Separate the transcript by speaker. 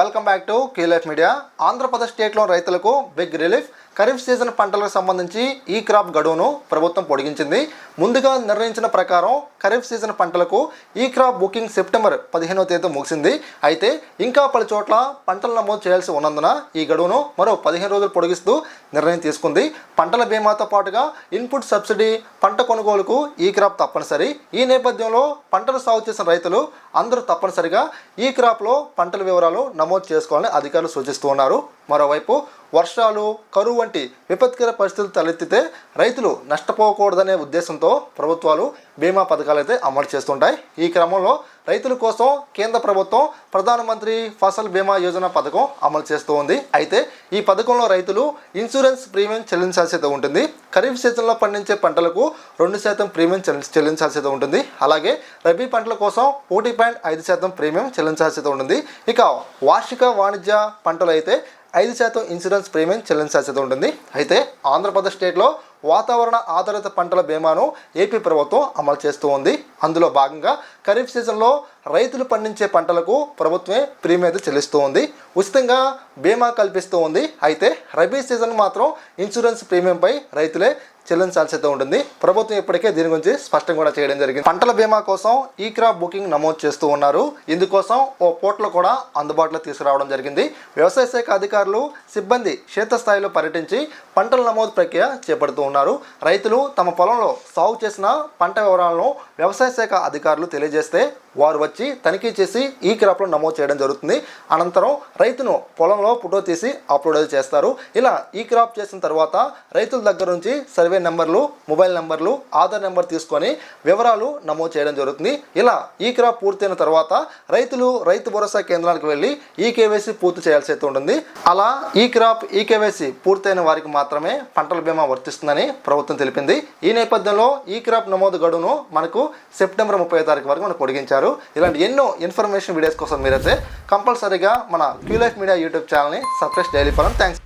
Speaker 1: Welcome back to life media Andhra Pradesh స్టేట్లో రైతులకు big relief kharif season పంటలకు సంబంధించి ఈ క్రాప్ గడువును ప్రభుత్వం పొడిగించింది. ముందుగా నిర్ణయించిన ప్రకారం ఖరీఫ్ సీజన్ పంటలకు ఈ క్రాప్ బుకింగ్ సెప్టెంబర్ పదిహేనవ తేదీ ముగిసింది. అయితే ఇంకా పలు చోట్ల పంటలు నమోదు చేయాల్సి ఉన్నందున ఈ గడువును మరో పదిహేను రోజులు పొడిగిస్తూ నిర్ణయం తీసుకుంది. పంటల బీమాతో పాటుగా ఇన్పుట్ సబ్సిడీ పంట కొనుగోలుకు ఈ క్రాప్ తప్పనిసరి. ఈ నేపథ్యంలో పంటలు సాగు చేసిన రైతులు అందరూ తప్పనిసరిగా ఈ క్రాప్లో పంటల వివరాలు నమోదు చేసుకోవాలని అధికారులు సూచిస్తూ ఉన్నారు. మరోవైపు వర్షాలు కరువు వంటి విపత్కర పరిస్థితులు తలెత్తితే రైతులు నష్టపోకూడదనే ఉద్దేశంతో ప్రభుత్వాలు బీమా పథకాలు అయితే అమలు చేస్తుంటాయి. ఈ క్రమంలో రైతుల కోసం కేంద్ర ప్రభుత్వం ప్రధానమంత్రి ఫసల్ బీమా యోజన పథకం అమలు చేస్తూ ఉంది. అయితే ఈ పథకంలో రైతులు ఇన్సూరెన్స్ ప్రీమియం చెల్లించాల్సి అయితే ఉంటుంది. ఖరీఫ్ సీజన్లో పండించే పంటలకు రెండు శాతం ప్రీమియం చెల్లి- చెల్లించాల్సి అయితే ఉంటుంది. అలాగే రబీ పంటల కోసం ఒకటి పాయింట్ ఐదు శాతం ప్రీమియం చెల్లించాల్సి అయితే ఉంటుంది. ఇక వార్షిక వాణిజ్య పంటలు అయితే ఐదు శాతం ఇన్సూరెన్స్ ప్రీమియం చెల్లించాల్సి ఉంటుంది. అయితే ఆంధ్రప్రదేశ్ స్టేట్లో వాతావరణ ఆధారిత పంటల బీమాను ఏపీ ప్రభుత్వం అమలు చేస్తూ ఉంది. అందులో భాగంగా ఖరీఫ్ సీజన్లో రైతులు పండించే పంటలకు ప్రభుత్వమే ప్రీమియం అయితే చెల్లిస్తూ ఉంది. ఉచితంగా బీమా కల్పిస్తూ ఉంది. అయితే రబీ సీజన్ మాత్రం ఇన్సూరెన్స్ ప్రీమియంపై రైతులే చెల్లించాల్సి అయితే ఉంటుంది. ప్రభుత్వం ఇప్పటికే దీని గురించి స్పష్టం కూడా చేయడం జరిగింది. పంటల బీమా కోసం ఈ క్రాప్ బుకింగ్ నమోదు చేస్తూ ఉన్నారు. ఇందుకోసం ఓ పోర్టల్ కూడా అందుబాటులో తీసుకురావడం జరిగింది. వ్యవసాయ శాఖ అధికారులు సిబ్బంది క్షేత్రస్థాయిలో పర్యటించి పంటల నమోదు ప్రక్రియ చేపడుతూ ఉన్నారు. రైతులు తమ పొలంలో సాగు చేసిన పంట వివరాలను వ్యవసాయ శాఖ అధికారులు తెలియజేస్తే వారు వచ్చి తనిఖీ చేసి ఈ క్రాప్లో నమోదు చేయడం జరుగుతుంది. అనంతరం రైతును పొలంలో ఫోటో తీసి అప్లోడ్ చేస్తారు. ఇలా ఈ క్రాప్ చేసిన తర్వాత రైతుల దగ్గర నుంచి సర్వే నెంబర్లు మొబైల్ నెంబర్లు ఆధార్ నెంబర్ తీసుకొని వివరాలు నమోదు చేయడం జరుగుతుంది. ఇలా ఈ క్రాప్ పూర్తయిన తర్వాత రైతులు రైతు భరోసా కేంద్రానికి వెళ్ళి ఈ కేవైసీ పూర్తి చేయాల్సి అయితే ఉంటుంది. అలా ఈ క్రాప్ ఈ కేవైసీ పూర్తయిన వారికి మాత్రమే పంటల బీమా వర్తిస్తుందని ప్రభుత్వం తెలిపింది. ఈ నేపథ్యంలో ఈ క్రాప్ నమోదు గడువును మనకు సెప్టెంబర్ ముప్పై తారీఖు వరకు మనకు పొడిగించారు ఇలాంటి ఎన్నో ఇన్ఫర్మేషన్ వీడియోస్ కోసం మీరైతే కంపల్సరీగా మన క్యూ లైఫ్ మీడియా యూట్యూబ్ ఛానల్ని సబ్స్క్రైబ్ డైలీ ఫలం థ్యాంక్స్